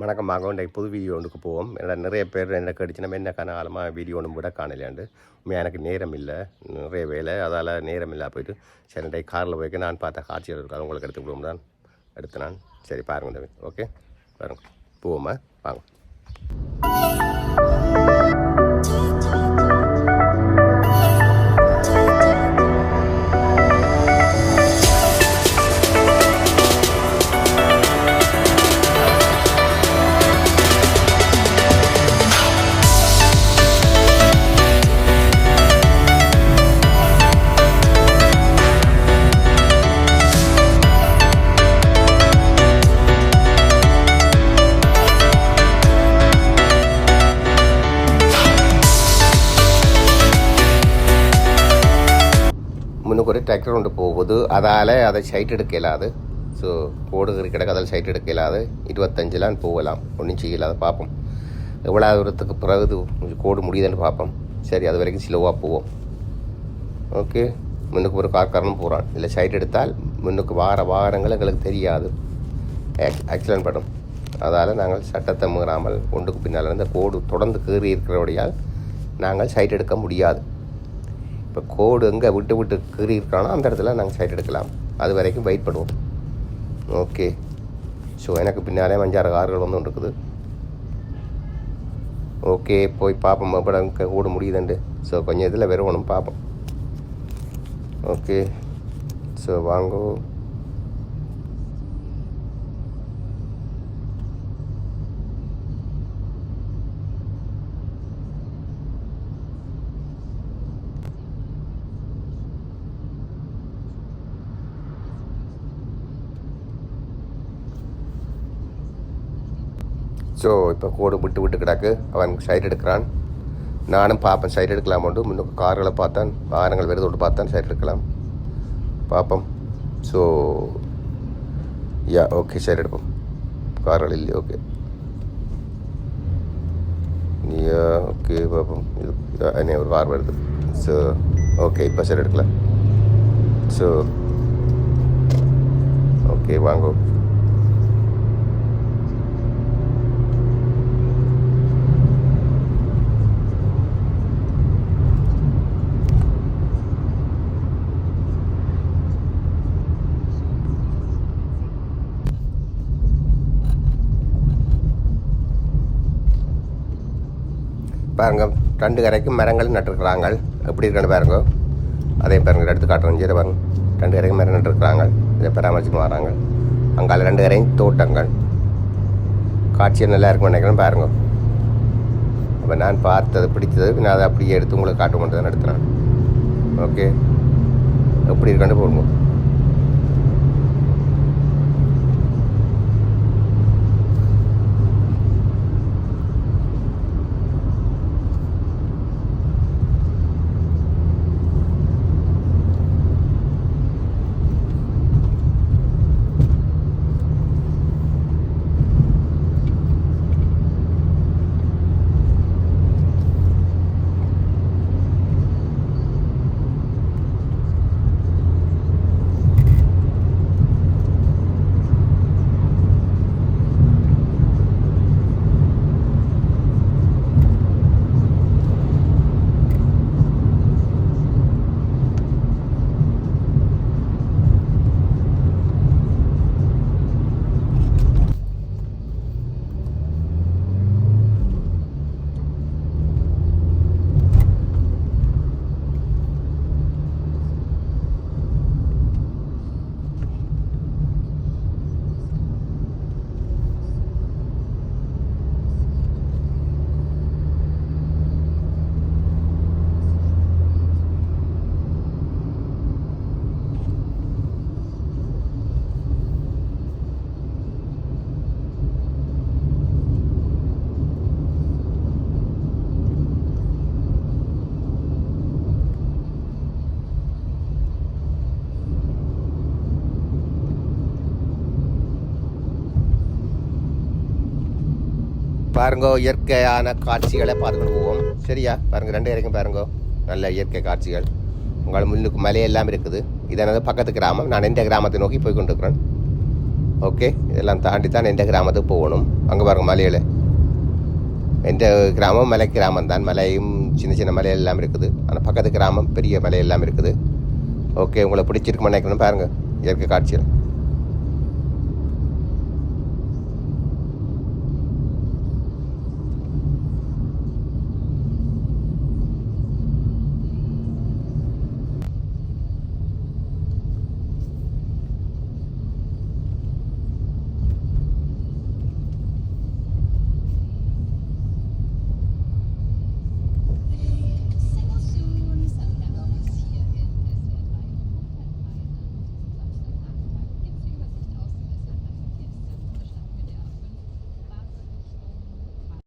வணக்கமாக. இன்றைக்கு புது வீடியோ ஒன்றுக்கு போவோம். என்னோட நிறைய பேர் என்ன கடிச்சு நம்ம என்ன காலமாக வீடியோ ஒன்று கூட காணலையாண்டு. உண்மையாக எனக்கு நேரம் இல்லை. நிறைய வேலை அதால் நேரம் இல்லை போயிட்டு. சரி இன்றைக்கு காரில் போய்க்கு நான் பார்த்த காட்சிகள் இருக்காது. உங்களுக்கு எடுத்து விடுவோம் தான். எடுத்து நான் சரி பாருங்க தம்பி ஓகே? பாருங்க. போவோமா? வாங்க. முன்னுக்கு ஒரு டிராக்டர் கொண்டு போகுது. அதால் அதை சைட் எடுக்க இல்லாது ஸோ கோடு கிடக்கு அதில் சைட் எடுக்க இல்லாது இருபத்தஞ்சிலான் போகலாம். ஒன்றும் செய்யலாது பார்ப்போம். எவ்வளோ தூரத்துக்கு பிறகு கொஞ்சம் கோடு முடியுதுன்னு பார்ப்போம். சரி அது வரைக்கும் ஸ்லோவாக போவோம். ஓகே முன்னுக்கு ஒரு கார்காரனும் போகிறான் இல்லை சைட் எடுத்தால் முன்னுக்கு வார வாரங்கள் எங்களுக்கு தெரியாது. ஆக்சிடென்ட் படும். அதால் நாங்கள் சட்டத்தை மீறாமல் ஒன்றுக்கு பின்னால் இருந்த கோடு தொடர்ந்து கீறி இருக்கிறபடியால் நாங்கள் சைட் எடுக்க முடியாது. இப்போ கோடு எங்கே விட்டு விட்டு கீறி இருக்கானோ அந்த இடத்துல நாங்கள் சைட் எடுக்கலாம். அது வரைக்கும் வெயிட் பண்ணுவோம். ஓகே ஸோ எனக்கு பின்னாலே அஞ்சாறு கார்கள் வந்து இருக்குது ஓகே போய் பார்ப்போம். படம் ஓட முடியுதுண்டு ஸோ கொஞ்சம் இதில் வருவணும் பார்ப்போம். ஓகே ஸோ வாங்கோ. ஸோ இப்போ கோடு விட்டு விட்டு கிடக்கு. அவன் சைட் எடுக்கிறான். நானும் பார்ப்பேன் சைட் எடுக்கலாமோண்டு முன்னுக்கு கார்களை பார்த்தான். வாகனங்கள் வருது விட்டு பார்த்தான். சைட் எடுக்கலாம். பார்ப்போம் ஸோ யா ஓகே சைட் எடுப்போம். கார்கள் இல்லை ஓகே யா ஓகே பார்ப்போம் இது என்ன ஒரு கார் வருது ஸோ ஓகே இப்போ சைட் எடுக்கலாம் ஸோ ஓகே வாங்க. பாருங்க ரெண்டு கரைக்கும் மரங்கள் நட்டுருக்குறாங்க. எப்படி இருக்குன்னு பாருங்க. அதையும் பாருங்க எடுத்து காட்டுறோம் சரி பாருங்க. ரெண்டு கரைக்கும் மரம் நட்டுருக்குறாங்க. இதை பராமரிச்சுட்டு வராங்க. அங்கால ரெண்டு கரையும் தோட்டங்கள். காட்சி நல்லா இருக்கும்னு நினைக்கிறேன் பாருங்க. அப்போ நான் பார்த்தது பிடித்தது நான் அதை அப்படியே எடுத்து உங்களுக்கு காட்ட மட்டும் தான் நடத்துகிறேன் ஓகே எப்படி இருக்கான்னு போடுங்க. பாருங்கோ இயற்கையான காட்சிகளை பார்த்துக்கிட்டு போவோம் சரியா? பாருங்க ரெண்டு வரைக்கும் பாருங்கோ. நல்ல இயற்கை காட்சிகள். உங்கள் முன்னுக்கு மலையெல்லாம் இருக்குது. இதனது பக்கத்து கிராமம். நான் இந்த கிராமத்தை நோக்கி போய் கொண்டிருக்கிறேன். ஓகே? இதெல்லாம் தாண்டி தான் எந்த கிராமத்துக்கு போகணும். அங்கே பாருங்க மலையில். எந்த கிராமம் மலை கிராமம் தான் மலையும் சின்ன சின்ன மலையெல்லாம் இருக்குது. ஆனால் பக்கத்து கிராமம் பெரிய மலை எல்லாம் இருக்குது. ஓகே உங்களை பிடிச்சிருக்குமா நினைக்கணும் பாருங்கள் இயற்கை காட்சியில்